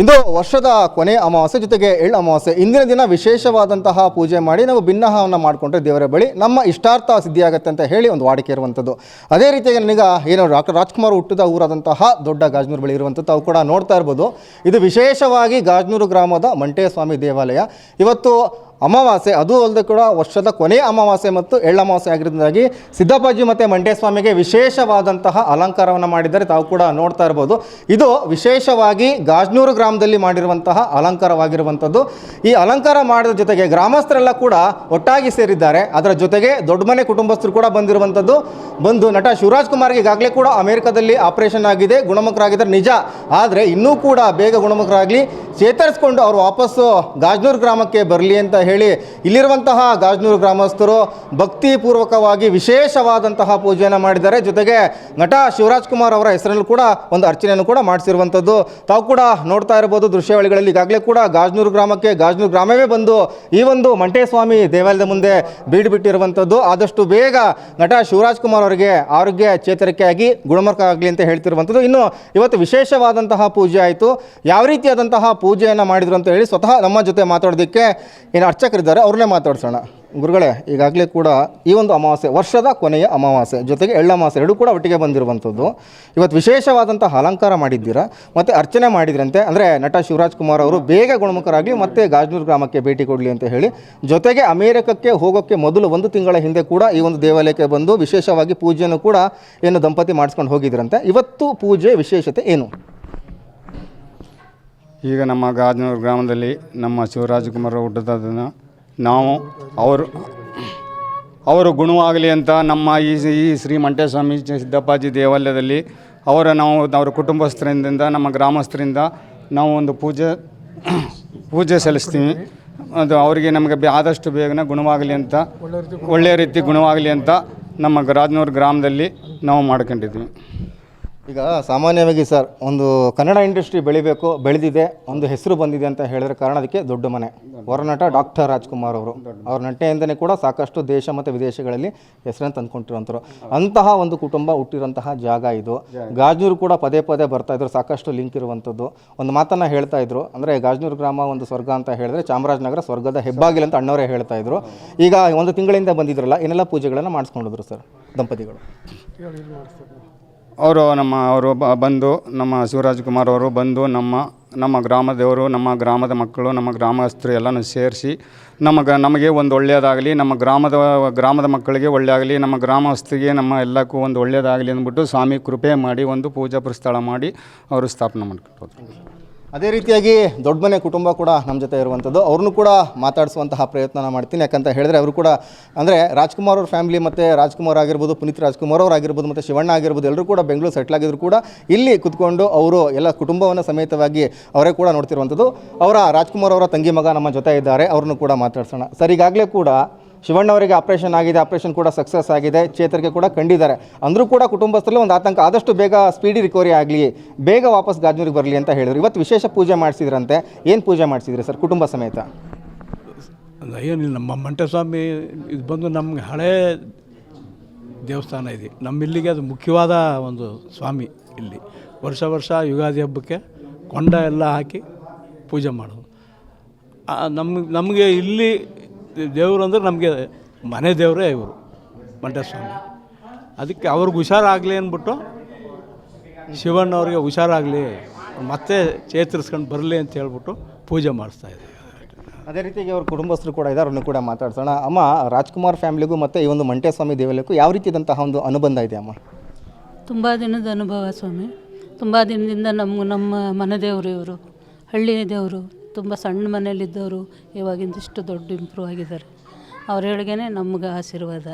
ಇಂದು ವರ್ಷದ ಕೊನೆ ಅಮಾವಾಸ್ಯೆ, ಜೊತೆಗೆ ಎಳ್ಳು ಅಮಾವಾಸ್ಯೆ. ಇಂದಿನ ದಿನ ವಿಶೇಷವಾದಂತಹ ಪೂಜೆ ಮಾಡಿ ನಾವು ಭಿನ್ನಹವನ್ನು ಮಾಡಿಕೊಂಡ್ರೆ ದೇವರ ಬಳಿ ನಮ್ಮ ಇಷ್ಟಾರ್ಥ ಸಿದ್ಧಿಯಾಗುತ್ತೆ ಅಂತ ಹೇಳಿ ಒಂದು ವಾಡಿಕೆ ಇರುವಂಥದ್ದು. ಅದೇ ರೀತಿಯಾಗಿ ನನಗೆ ಏನು ರಾಜ್ಕುಮಾರ್ ಹುಟ್ಟಿದ ಊರಾದಂತಹ ದೊಡ್ಡ ಗಾಜನೂರು ಬಳಿ ಇರುವಂಥದ್ದು ಅವು ಕೂಡ ನೋಡ್ತಾ ಇರ್ಬೋದು. ಇದು ವಿಶೇಷವಾಗಿ ಗಾಜನೂರು ಗ್ರಾಮದ ಮಂಟೇಸ್ವಾಮಿ ದೇವಾಲಯ. ಇವತ್ತು ಅಮಾವಾಸ್ಯೆ, ಅದು ಅಲ್ಲದೆ ಕೂಡ ವರ್ಷದ ಕೊನೆಯ ಅಮಾವಾಸ್ಯೆ ಮತ್ತು ಎಳ್ಳಮಾವಾಸ್ಯೆ ಆಗಿರೋದ್ರಿಂದಾಗಿ ಸಿದ್ದಪ್ಪಾಜಿ ಮತ್ತು ಮಂಟೇಸ್ವಾಮಿಗೆ ವಿಶೇಷವಾದಂತಹ ಅಲಂಕಾರವನ್ನು ಮಾಡಿದ್ದಾರೆ. ತಾವು ಕೂಡ ನೋಡ್ತಾ ಇರ್ಬೋದು. ಇದು ವಿಶೇಷವಾಗಿ ಗಾಜ್ನೂರು ಗ್ರಾಮದಲ್ಲಿ ಮಾಡಿರುವಂತಹ ಅಲಂಕಾರವಾಗಿರುವಂಥದ್ದು. ಈ ಅಲಂಕಾರ ಮಾಡಿದ ಜೊತೆಗೆ ಗ್ರಾಮಸ್ಥರೆಲ್ಲ ಕೂಡ ಒಟ್ಟಾಗಿ ಸೇರಿದ್ದಾರೆ. ಅದರ ಜೊತೆಗೆ ದೊಡ್ಡ ಮನೆ ಕುಟುಂಬಸ್ಥರು ಕೂಡ ಬಂದಿರುವಂಥದ್ದು. ಬಂದು ನಟ ಶಿವರಾಜ್ ಕುಮಾರ್ಗೆ ಈಗಾಗಲೇ ಕೂಡ ಅಮೆರಿಕದಲ್ಲಿ ಆಪರೇಷನ್ ಆಗಿದೆ, ಗುಣಮುಖರಾಗಿದ್ದಾರೆ. ನಿಜ. ಆದರೆ ಇನ್ನೂ ಕೂಡ ಬೇಗ ಗುಣಮುಖರಾಗಲಿ. ಚೇತರಿಸ್ಕೊಂಡು ಅವರು ವಾಪಸ್ಸು ಗಾಜ್ನೂರು ಗ್ರಾಮಕ್ಕೆ ಬರಲಿ ಅಂತ ಹೇಳಿ ಇಲ್ಲಿರುವಂತಹ ಗಾಜನೂರು ಗ್ರಾಮಸ್ಥರು ಭಕ್ತಿಪೂರ್ವಕವಾಗಿ ವಿಶೇಷವಾದಂತಹ ಪೂಜೆಯನ್ನು ಮಾಡಿದ್ದಾರೆ. ಜೊತೆಗೆ ನಟ ಶಿವರಾಜ್ ಕುಮಾರ್ ಅವರ ಹೆಸರಲ್ಲೂ ಕೂಡ ಒಂದು ಅರ್ಚನೆಯನ್ನು ಕೂಡ ಮಾಡಿಸಿರುವಂಥದ್ದು. ತಾವು ಕೂಡ ನೋಡ್ತಾ ಇರಬಹುದು ದೃಶ್ಯಾವಳಿಗಳಲ್ಲಿ ಈಗಾಗಲೇ ಕೂಡ ಗಾಜನೂರು ಗ್ರಾಮಕ್ಕೆ ಗಾಜನೂರು ಗ್ರಾಮವೇ ಬಂದು ಈ ಒಂದು ಮಂಟೇಸ್ವಾಮಿ ದೇವಾಲಯದ ಮುಂದೆ ಬೀಡು ಬಿಟ್ಟಿರುವಂಥದ್ದು ಆದಷ್ಟು ಬೇಗ ನಟ ಶಿವರಾಜ್ ಕುಮಾರ್ ಅವರಿಗೆ ಆರೋಗ್ಯ ಚೇತರಿಕೆಯಾಗಿ ಗುಣಮುಖ ಆಗಲಿ ಅಂತ ಹೇಳ್ತಿರುವಂಥದ್ದು. ಇನ್ನು ಇವತ್ತು ವಿಶೇಷವಾದಂತಹ ಪೂಜೆ ಆಯಿತು. ಯಾವ ರೀತಿಯಾದಂತಹ ಪೂಜೆಯನ್ನು ಮಾಡಿದ್ರು ಅಂತ ಹೇಳಿ ಸ್ವತಃ ನಮ್ಮ ಜೊತೆ ಮಾತಾಡೋದಕ್ಕೆ ಏನು ಅರ್ಚಕರಿದ್ದಾರೆ, ಅವ್ರನ್ನೇ ಮಾತಾಡ್ಸೋಣ. ಗುರುಗಳೇ, ಈಗಾಗಲೇ ಕೂಡ ಈ ಒಂದು ಅಮಾವಾಸ್ಯೆ, ವರ್ಷದ ಕೊನೆಯ ಅಮಾವಾಸ್ಯೆ, ಜೊತೆಗೆ ಎಳ್ಳ ಅಮಾವಾಸ್ಯೆ ಎರಡೂ ಕೂಡ ಒಟ್ಟಿಗೆ ಬಂದಿರುವಂಥದ್ದು. ಇವತ್ತು ವಿಶೇಷವಾದಂಥ ಅಲಂಕಾರ ಮಾಡಿದ್ದೀರಾ? ಮತ್ತು ಅರ್ಚನೆ ಮಾಡಿದ್ರಂತೆ, ಅಂದರೆ ನಟ ಶಿವರಾಜ್ ಕುಮಾರ್ ಅವರು ಬೇಗ ಗುಣಮುಖರಾಗಲಿ, ಮತ್ತೆ ಗಾಜ್ನೂರು ಗ್ರಾಮಕ್ಕೆ ಭೇಟಿ ಕೊಡಲಿ ಅಂತ ಹೇಳಿ, ಜೊತೆಗೆ ಅಮೇರಿಕಕ್ಕೆ ಹೋಗೋಕ್ಕೆ ಮೊದಲು ಒಂದು ತಿಂಗಳ ಹಿಂದೆ ಕೂಡ ಈ ಒಂದು ದೇವಾಲಯಕ್ಕೆ ಬಂದು ವಿಶೇಷವಾಗಿ ಪೂಜೆಯನ್ನು ಕೂಡ ಏನು ದಂಪತಿ ಮಾಡಿಸ್ಕೊಂಡು ಹೋಗಿದ್ರಂತೆ. ಇವತ್ತು ಪೂಜೆ ವಿಶೇಷತೆ ಏನು? ಈಗ ನಮ್ಮ ಗಾಜನೂರು ಗ್ರಾಮದಲ್ಲಿ ನಮ್ಮ ಶಿವರಾಜಕುಮಾರ್ ಹುಟ್ಟಿದ ದಿನ ನಾವು ಅವರು ಅವರು ಗುಣವಾಗಲಿ ಅಂತ ನಮ್ಮ ಈ ಈ ಶ್ರೀ ಮಂಟೇಸ್ವಾಮಿ ಸಿದ್ದಪ್ಪಾಜಿ ದೇವಾಲಯದಲ್ಲಿ ಅವರ ನಾವು, ಅವರ ಕುಟುಂಬಸ್ಥರಿಂದ, ನಮ್ಮ ಗ್ರಾಮಸ್ಥರಿಂದ ನಾವು ಒಂದು ಪೂಜೆ ಪೂಜೆ ಸಲ್ಲಿಸ್ತೀವಿ. ಅದು ಅವರಿಗೆ ನಮಗೆ ಆದಷ್ಟು ಬೇಗನೆ ಗುಣವಾಗಲಿ ಅಂತ, ಒಳ್ಳೆಯ ರೀತಿ ಗುಣವಾಗಲಿ ಅಂತ ನಮ್ಮ ರಾಜನೂರು ಗ್ರಾಮದಲ್ಲಿ ನಾವು ಮಾಡ್ಕೊಂಡಿದ್ವಿ ಈಗ ಸಾಮಾನ್ಯವಾಗಿ ಸರ್, ಒಂದು ಕನ್ನಡ ಇಂಡಸ್ಟ್ರಿ ಬೆಳಿಬೇಕು, ಬೆಳೆದಿದೆ, ಒಂದು ಹೆಸರು ಬಂದಿದೆ ಅಂತ ಹೇಳಿದ್ರೆ ಕಾರಣ ಅದಕ್ಕೆ ದೊಡ್ಡ ಮನೆ. ಹೊರನಟ ಡಾಕ್ಟರ್ ರಾಜ್ಕುಮಾರ್ ಅವರು. ಅವ್ರ ನಟನೆಯಿಂದನೇ ಕೂಡ ಸಾಕಷ್ಟು ದೇಶ ಮತ್ತು ವಿದೇಶಗಳಲ್ಲಿ ಹೆಸರನ್ನು ತಂದ್ಕೊಂಡಿರುವಂಥವ್ರು ಅಂತಹ ಒಂದು ಕುಟುಂಬ ಹುಟ್ಟಿರುವಂತಹ ಜಾಗ ಇದು. ಗಾಜ್ನೂರು ಕೂಡ ಪದೇ ಪದೇ ಬರ್ತಾ ಇದ್ರು, ಸಾಕಷ್ಟು ಲಿಂಕ್ ಇರುವಂಥದ್ದು. ಒಂದು ಮಾತನ್ನು ಹೇಳ್ತಾ ಇದ್ರು, ಅಂದರೆ ಗಾಜ್ನೂರು ಗ್ರಾಮ ಒಂದು ಸ್ವರ್ಗ ಅಂತ ಹೇಳಿದ್ರೆ ಚಾಮರಾಜನಗರ ಸ್ವರ್ಗದ ಹೆಬ್ಬಾಗಿಲು ಅಂತ ಅಣ್ಣವರೇ ಹೇಳ್ತಾ ಇದ್ರು. ಈಗ ಒಂದು ತಿಂಗಳಿಂದ ಬಂದಿದ್ರಲ್ಲ ಏನೆಲ್ಲ ಪೂಜೆಗಳನ್ನು ಮಾಡಿಸ್ಕೊಂಡಿದ್ರು ಸರ್, ದಂಪತಿಗಳು. ಅವರು ನಮ್ಮ, ಅವರು ಬಂದು ನಮ್ಮ ಶಿವರಾಜಕುಮಾರ್ ಅವರು ಬಂದು ನಮ್ಮ ನಮ್ಮ ಗ್ರಾಮದವರು ನಮ್ಮ ಗ್ರಾಮದ ಮಕ್ಕಳು, ನಮ್ಮ ಗ್ರಾಮಸ್ಥರು ಎಲ್ಲನೂ ಸೇರಿಸಿ ನಮಗೆ ನಮಗೆ ಒಂದು ಒಳ್ಳೆಯದಾಗಲಿ, ನಮ್ಮ ಗ್ರಾಮದ ಗ್ರಾಮದ ಮಕ್ಕಳಿಗೆ ಒಳ್ಳೆಯದಾಗಲಿ ನಮ್ಮ ಗ್ರಾಮಸ್ಥರಿಗೆ ನಮ್ಮ ಎಲ್ಲಕ್ಕೂ ಒಂದು ಒಳ್ಳೆಯದಾಗಲಿ ಅಂದ್ಬಿಟ್ಟು ಸ್ವಾಮಿ ಕೃಪೆ ಮಾಡಿ ಒಂದು ಪೂಜಾ ಪ್ರಸ್ಥಳ ಮಾಡಿ ಅವರು ಸ್ಥಾಪನೆ ಮಾಡ್ಕೊಂಡು ಅದೇ ರೀತಿಯಾಗಿ ದೊಡ್ಡ ಮನೆ ಕುಟುಂಬ ಕೂಡ ನಮ್ಮ ಜೊತೆ ಇರುವಂಥದ್ದು. ಅವ್ರನ್ನೂ ಕೂಡ ಮಾತಾಡಿಸುವಂತಹ ಪ್ರಯತ್ನ ಮಾಡ್ತೀನಿ. ಯಾಕಂತ ಹೇಳಿದ್ರೆ ಅವರು ಕೂಡ ಅಂದರೆ ರಾಜ್ಕುಮಾರ್ ಅವ್ರ ಫ್ಯಾಮಿಲಿ ಮತ್ತು ರಾಜ್ಕುಮಾರ್ ಆಗಿರ್ಬೋದು, ಪುನೀತ್ ರಾಜ್ಕುಮಾರ್ ಅವ್ರು ಆಗಿರ್ಬೋದು, ಮತ್ತು ಶಿವಣ್ಣ ಆಗಿರ್ಬೋದು ಎಲ್ಲರೂ ಕೂಡ ಬೆಂಗಳೂರು ಸೆಟ್ಲ್ ಆಗಿದ್ರು ಕೂಡ ಇಲ್ಲಿ ಕುತ್ಕೊಂಡು ಅವರು ಎಲ್ಲ ಕುಟುಂಬವನ್ನು ಸಮೇತವಾಗಿ ಅವರೇ ಕೂಡ ನೋಡ್ತಿರುವಂಥದ್ದು. ಅವರ ರಾಜ್ಕುಮಾರ್ ಅವರ ತಂಗಿ ಮಗ ನಮ್ಮ ಜೊತೆ ಇದ್ದಾರೆ. ಅವ್ರನ್ನೂ ಕೂಡ ಮಾತಾಡ್ಸೋಣ. ಸರ್, ಈಗಾಗಲೇ ಕೂಡ ಶಿವಣ್ಣ ಅವರಿಗೆ ಆಪರೇಷನ್ ಆಗಿದೆ, ಆಪರೇಷನ್ ಕೂಡ ಸಕ್ಸಸ್ ಆಗಿದೆ, ಚೇತರಿಕೆ ಕೂಡ ಕಂಡಿದ್ದಾರೆ. ಅಂದರೂ ಕೂಡ ಕುಟುಂಬಸ್ಥರಲ್ಲಿ ಒಂದು ಆತಂಕ, ಆದಷ್ಟು ಬೇಗ ಸ್ಪೀಡಿ ರಿಕವರಿ ಆಗಲಿ, ಬೇಗ ವಾಪಸ್ ಗಾಜನೂರಿಗೆ ಬರಲಿ ಅಂತ ಹೇಳಿದ್ರು. ಇವತ್ತು ವಿಶೇಷ ಪೂಜೆ ಮಾಡಿಸಿದ್ರಂತೆ. ಏನು ಪೂಜೆ ಮಾಡಿಸಿದ್ರಿ ಸರ್, ಕುಟುಂಬ ಸಮೇತ? ಏನಿಲ್ಲ ನಮ್ಮ ಮಂಟಸ್ವಾಮಿ, ಇದು ಬಂದು ನಮ್ಗೆ ಹಳೇ ದೇವಸ್ಥಾನ ಇದೆ. ನಮ್ಮಿಲ್ಲಿಗೆ ಅದು ಮುಖ್ಯವಾದ ಒಂದು ಸ್ವಾಮಿ ಇಲ್ಲಿ. ವರ್ಷ ವರ್ಷ ಯುಗಾದಿ ಹಬ್ಬಕ್ಕೆ ಕೊಂಡ ಎಲ್ಲ ಹಾಕಿ ಪೂಜೆ ಮಾಡೋದು. ನಮ್ಗೆ, ನಮಗೆ ಇಲ್ಲಿ ದೇವರು ಅಂದರೆ ನಮಗೆ ಮನೆ ದೇವರೇ ಇವರು ಮಂಟಸ್ವಾಮಿ ಅದಕ್ಕೆ ಅವ್ರಿಗೆ ಹುಷಾರಾಗಲಿ ಅಂದ್ಬಿಟ್ಟು ಶಿವಣ್ಣವ್ರಿಗೆ ಹುಷಾರಾಗಲಿ ಮತ್ತೆ ಚೇತರಿಸ್ಕೊಂಡು ಬರಲಿ ಅಂತ ಹೇಳ್ಬಿಟ್ಟು ಪೂಜೆ ಮಾಡಿಸ್ತಾ ಇದ್ದೀವಿ. ಅದೇ ರೀತಿಯಾಗಿ ಅವ್ರ ಕುಟುಂಬಸ್ಥರು ಕೂಡ ಇದ್ದಾರೆ ಅವ್ರನ್ನು ಕೂಡ ಮಾತಾಡ್ಸೋಣ. ಅಮ್ಮ ರಾಜ್ಕುಮಾರ್ ಫ್ಯಾಮಿಲಿಗೂ ಮತ್ತು ಈ ಒಂದು ಮಂಟೇಸ್ವಾಮಿ ದೇವಾಲಯಕ್ಕೂ ಯಾವ ರೀತಿಯಾದಂತಹ ಒಂದು ಅನುಬಂಧ ಇದೆ ಅಮ್ಮ? ತುಂಬ ದಿನದ ಅನುಭವ ಸ್ವಾಮಿ. ತುಂಬ ದಿನದಿಂದ ನಮ್ಮ ನಮ್ಮ ಮನೆ ದೇವರು ಇವರು ಹಳ್ಳಿ ದೇವರು. ತುಂಬ ಸಣ್ಣ ಮನೇಲಿದ್ದವರು ಇವಾಗಿಂದಿಷ್ಟು ದೊಡ್ಡ ಇಂಪ್ರೂವ್ ಆಗಿದ್ದಾರೆ. ಅವ್ರ ಹೇಳಿಗೆನೆ ನಮ್ಗೆ ಆಶೀರ್ವಾದ.